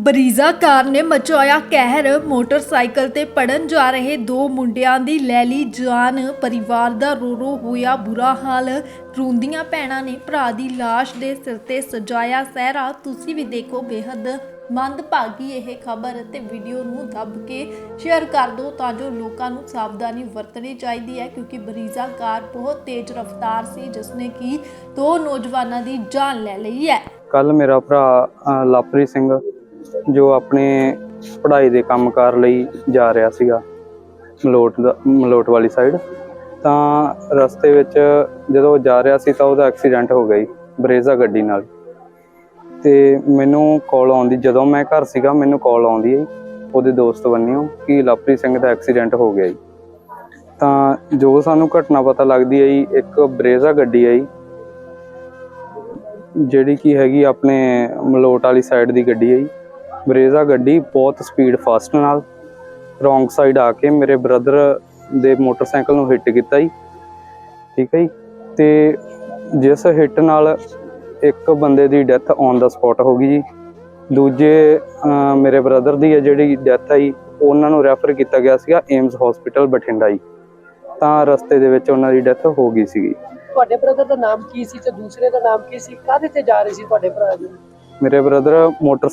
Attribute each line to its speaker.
Speaker 1: ਬਰੀਜ਼ਾ ਕਾਰ ਨੇ ਮਚਾਇਆ ਕਹਿਰ। ਮੋਟਰਸਾਈਕਲ ਤੇ ਪੜਨ ਜਾ ਰਹੇ ਦੋ ਮੁੰਡਿਆਂ ਦੀ ਲੈ ਲਈ ਜਾਨ। ਪਰਿਵਾਰ ਦਾ ਰੋ ਰੋ ਹੋਇਆ ਬੁਰਾ ਹਾਲ। ਰੋਂਦੀਆਂ ਭੈਣਾਂ ਨੇ ਭਰਾ ਦੀ ਲਾਸ਼ ਦੇ ਸਿਰ ਤੇ ਸਜਾਇਆ ਸਹਿਰਾ। ਤੁਸੀਂ ਵੀ ਦੇਖੋ ਬੇहद ਮੰਦਭਾਗੀ ਇਹ ਖਬਰ ਤੇ ਵੀਡੀਓ ਨੂੰ ਦੱਬ ਕੇ ਸ਼ੇਅਰ ਕਰ ਦਿਓ ਤਾਂ ਜੋ ਲੋਕਾਂ ਨੂੰ ਸਾਵਧਾਨੀ ਵਰਤਣੀ ਚਾਹੀਦੀ ਹੈ ਕਿਉਂਕਿ ਬਰੀਜ਼ਾ ਕਾਰ ਬਹੁਤ ਤੇਜ਼ ਰਫ਼ਤਾਰ ਸੀ ਜਿਸ ਨੇ ਕਿ ਦੋ ਨੌਜਵਾਨਾਂ ਦੀ ਜਾਨ ਲੈ ਲਈ ਹੈ।
Speaker 2: ਕੱਲ ਮੇਰਾ ਭਰਾ ਅ, ਲਾਪਰੀ ਸਿੰਘ ਜੋ ਆਪਣੇ ਪੜ੍ਹਾਈ ਦੇ ਕੰਮਕਾਰ ਲਈ ਜਾ ਰਿਹਾ ਸੀਗਾ ਮਲੋਟ ਦਾ ਮਲੋਟ ਵਾਲੀ ਸਾਈਡ ਤਾਂ ਰਸਤੇ ਵਿੱਚ ਜਦੋਂ ਉਹ ਜਾ ਰਿਹਾ ਸੀ ਤਾਂ ਉਹਦਾ ਐਕਸੀਡੈਂਟ ਹੋ ਗਿਆ ਜੀ ਬਰੇਜ਼ਾ ਗੱਡੀ ਨਾਲ। ਤੇ ਮੈਨੂੰ ਕਾਲ ਆਉਂਦੀ ਜਦੋਂ ਮੈਂ ਘਰ ਸੀਗਾ ਮੈਨੂੰ ਕਾਲ ਆਉਂਦੀ ਹੈ ਜੀ, ਉਹਦੇ ਦੋਸਤ ਬੰਨਿਓ ਕਿ ਲਾਪਰੀ ਸਿੰਘ ਦਾ ਐਕਸੀਡੈਂਟ ਹੋ ਗਿਆ ਜੀ। ਤਾਂ ਜੋ ਸਾਨੂੰ ਘਟਨਾ ਪਤਾ ਲੱਗਦੀ ਹੈ ਜੀ ਇੱਕ ਬਰੇਜ਼ਾ ਗੱਡੀ ਹੈ ਜੀ ਜਿਹੜੀ ਕੀ ਹੈਗੀ ਆਪਣੇ ਮਲੋਟ ਵਾਲੀ ਸਾਈਡ ਦੀ ਗੱਡੀ ਹੈ ਜੀ। ਬਰੇਜ਼ਾ ਗੱਡੀ ਬਹੁਤ ਸਪੀਡ ਫਾਸਟ ਨਾਲ ਰੋਂਗ ਸਾਈਡ ਆ ਕੇ ਮੇਰੇ ਬ੍ਰਦਰ ਦੇ ਮੋਟਰਸਾਈਕਲ ਨੂੰ ਹਿੱਟ ਕੀਤਾ ਜੀ। ਠੀਕ ਹੈ ਜੀ? ਤੇ ਜਿਸ ਹਿੱਟ ਨਾਲ ਇੱਕ ਬੰਦੇ ਦੀ ਡੈਥ ਔਨ ਦਾ ਸਪੌਟ ਹੋ ਗਈ ਜੀ। ਦੂਜੇ ਮੇਰੇ ਬ੍ਰਦਰ ਦੀ ਹੈ ਜਿਹੜੀ ਡੈਥ ਆਈ ਉਹਨਾਂ ਨੂੰ ਰੈਫਰ ਕੀਤਾ ਗਿਆ ਸੀਗਾ ਏਮਸ ਹਸਪੀਟਲ ਬਠਿੰਡਾ ਜੀ। ਤਾਂ ਰਸਤੇ ਦੇ ਵਿੱਚ ਉਹਨਾਂ ਦੀ ਡੈਥ ਹੋ ਗਈ ਸੀਗੀ।
Speaker 3: ਤੁਹਾਡੇ ਬ੍ਰਦਰ ਦਾ ਨਾਮ ਕੀ ਸੀ ਤੇ ਦੂਸਰੇ ਦਾ ਨਾਮ ਕੀ ਸੀ? ਕਾਹਦੇ ਤੇ ਜਾ ਰਹੇ ਸੀ ਤੁਹਾਡੇ ਭਰਾ ਜੀ?
Speaker 2: ਮੇਰੇ ਬ੍ਰਦਰ ਮੋਟਰਸਾਈਕਲ